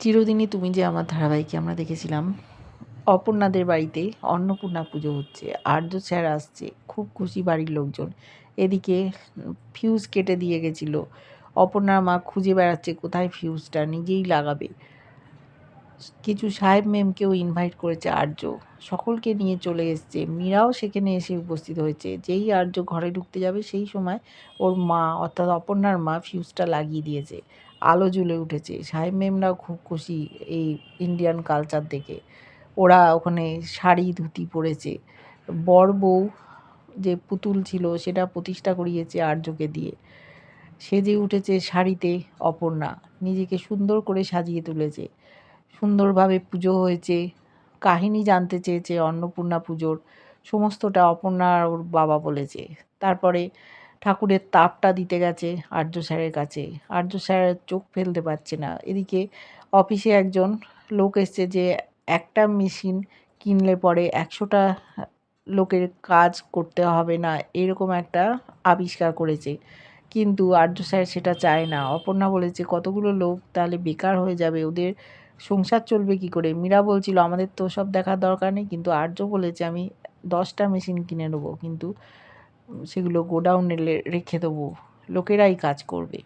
চিরদিনই তুমি যে আমার ধারাবাহিকে আমরা দেখেছিলাম, অপর্ণাদের বাড়িতে অন্নপূর্ণা পুজো হচ্ছে, আর্য স্যার আসছে, খুব খুশি বাড়ির লোকজন। এদিকে ফিউজ কেটে দিয়ে গেছিল। অপর্ণার মা খুঁজে বেড়াচ্ছে, কোথায় ফিউজটা নিজেই লাগাবে। কিছু সাহেব মেমকেও ইনভাইট করেছে আর্য। সকলকে নিয়ে চলে এসছে। মীরাও সেখানে এসে উপস্থিত হয়েছে। যেই আর্য ঘরে ঢুকতে যাবে, সেই সময় ওর মা, অর্থাৎ অপর্ণার মা ফিউজটা লাগিয়ে দিয়েছে। আলো জ্বলে উঠেছে। সাহেব মেমরাও খুব খুশি এই ইন্ডিয়ান কালচার দেখে। ওরা ওখানে শাড়ি, ধুতি পরেছে। বর বউ যে পুতুল ছিল, সেটা প্রতিষ্ঠা করিয়েছে আর্যকে দিয়ে। সেজে উঠেছে শাড়িতে অপর্ণা। নিজেকে সুন্দর করে সাজিয়ে তুলেছে। সুন্দরভাবে পুজো হয়েছে, কাহিনী জানতে চেয়েছে অন্নপূর্ণা পুজোর, সমস্তটা অপর্ণা ওর বাবা বলেছে। তারপরে ঠাকুরের তাপটা দিতে গেছে আর্য স্যারের কাছে। আর্য স্যার চোখ ফেলতে পারছে না। এদিকে অফিসে একজন লোক এসছে যে একটা মেশিন কিনলে পরে একশোটা লোকের কাজ করতে হবে না, এরকম একটা আবিষ্কার করেছে। কিন্তু আর্য স্যার সেটা চায় না। অপর্ণা বলেছে, কতগুলো লোক তাহলে বেকার হয়ে যাবে? ওদের সংসার চলবে কি করে? মীরা বলছিল, আমাদের তো সব দেখার দরকার নেই, কিন্তু আর্য বলেছে আমি দশটা মেশিন কিনে নেব, কিন্তু সেগুলো গোডাউনে রেখে দেবো, লোকেরাই কাজ করবে।